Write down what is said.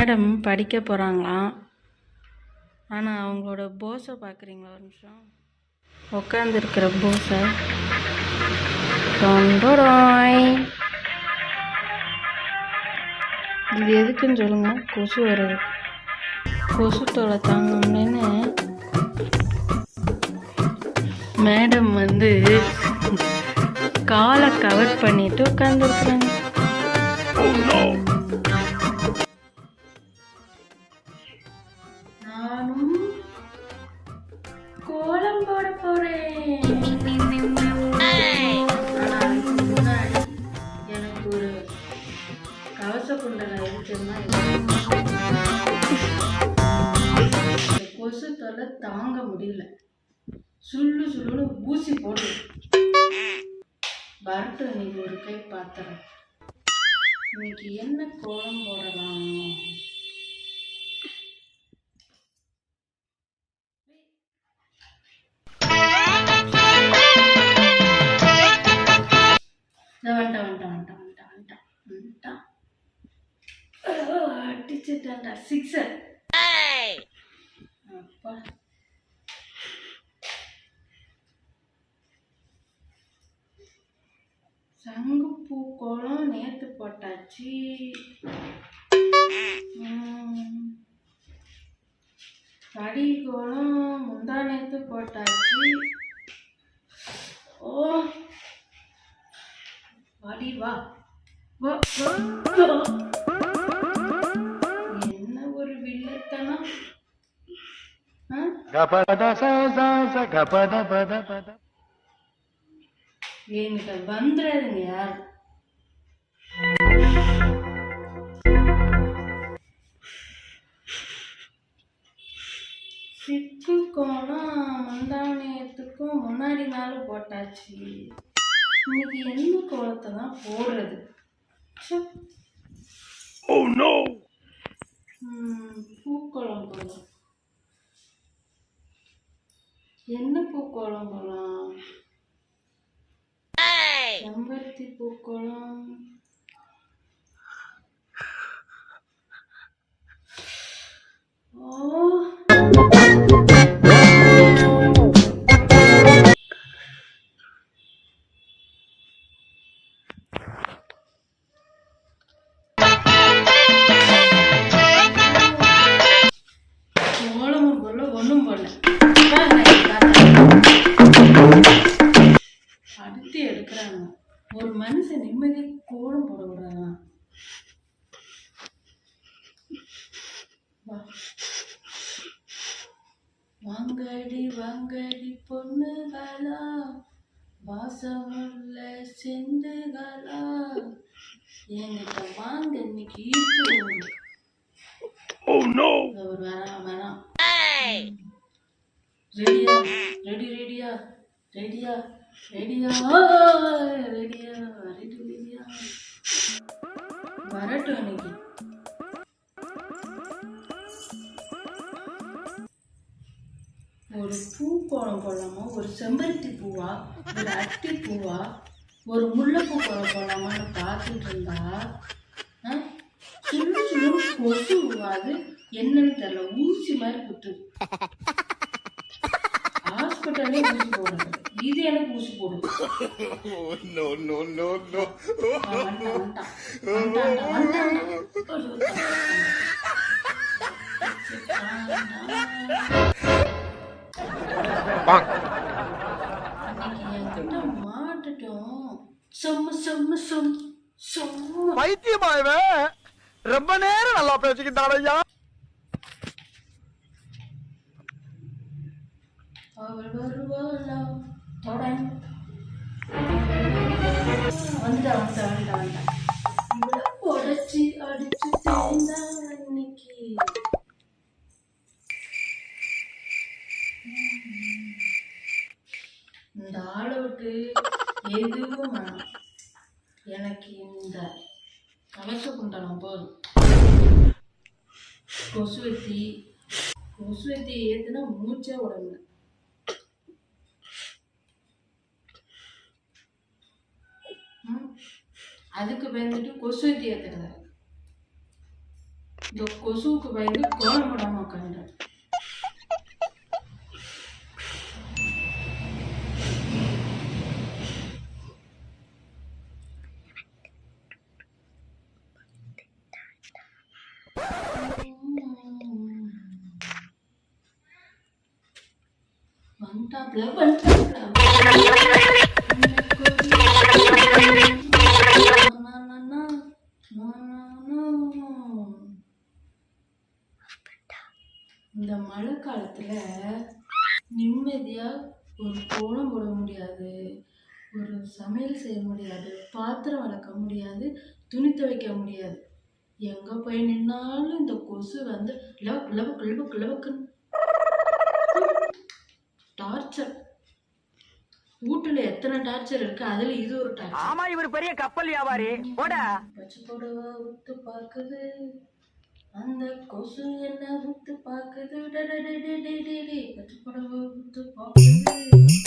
Madam படிக்க போகிறாங்களாம் ஆனால் அவங்களோட போஸை பார்க்குறீங்களா ஒரு நிமிஷம்? உட்காந்துருக்கிற போஸை தொண்டோடாய். இது எதுக்குன்னு சொல்லுங்க. கொசு வருது கொசு தொலை தாங்க மேடம் வந்து காலை கவர் பண்ணிட்டு உட்காந்துருக்குறாங்க oh கோலம் போட போறேன். எனக்கு ஒரு கவச குண்டலை இருக்குன்னா கொசு தொல்லை தாங்க முடியல. சுள்ளு சுள்ளுன்னு ஊசி போடு. வரட்டும் இன்னைக்கு ஒரு கை பாத்திரம். இன்னைக்கு என்ன கோலம் போடலாம்? அடிச்சுட்டான்டா. சிக்ஸர் அப்பா. சங்குப்பூ கோலம் நேத்து போட்டாச்சு. ம். கடி கோலம் முந்தா நேத்து போட்டாச்சு. ஓ. வாடி வா வா, எனக்கு வந்துடுங்க யார் சிக்கு கோணம் மந்தானியத்துக்கும் முன்னாடி நாள் போட்டாச்சு இன்னைக்கு எந்த கோலத்தை தான் போடுறது பூக்குளம் போடுறோம் என்ன போடலாம் செம்பருத்தி பூக்கோலம் ஓ வாங்கடி வாங்கடி பொண்ணுகளா? வாசமுள்ள செண்டுகளா? என்கிட்ட வாங்க இன்னைக்கு அவர் வேணாம் வேணாம் ரெடியா ரெடி ரெடியா ரெடியா ரெடியா ரெடியா ரெடி ரெடியா வரட்டும் இன்னைக்கு. பழம் போடலாமா ஒரு செம்பருத்தி பூவா ஒரு அட்டி பூவா ஒரு முல்லைப்பூ பழம் போடலாமான்னு பார்த்துட்டு இருந்தா சுண்டு சுண்டு கொசு அது என்னன்னு தெரியல ஊசி மாதிரி குத்துது ஹாஸ்பிட்டல்லே ஊசி போடுறது. இது எனக்கு ஊசி போடுது. வந்துட்டான் பைத்தியமா இவன் ரொம்ப நேரம் நல்லா பேசிக்கிட்டான் ஐயா. அவள் வருவாளா தொடன் வந்துட்டா வந்துட்டா வந்துட்டா வந்துட்டா இவளை உடச்சி எனக்கு இந்த கலச குண்டலம் போதும் கொசுவத்தி கொசுவத்தி ஏத்துனா மூச்சே உடம்புல அதுக்கு பயந்துட்டு கொசுவத்தி ஏத்துறது. இந்த கொசுவுக்கு பயந்து கோலம் போடாம உட்காந்துட்டேன் வந்துட்டாப்ல இந்த மழை காலத்துல நிம்மதியா ஒரு கோலம் போட முடியாது ஒரு சமையல் செய்ய முடியாது பாத்திரம் வளர்க்க முடியாது துணி துவைக்க முடியாது. எங்க போய் நின்னாலும் இந்த கொசு வந்து லவ் லவ் லவக் லவக்குன்னு டார்ச்சர். வீட்டுல எத்தனை டார்ச்சர் இருக்கு? அதுல இது ஒரு டார்ச்சர். ஆமா இவர் பெரிய கப்பல் வியாபாரி. போட. பச்சை புடவை உத்து பார்க்குது. அந்த கொசு என்ன உத்து பார்க்குது? டடடடடடடே. பச்சை புடவை உத்து பார்க்குது.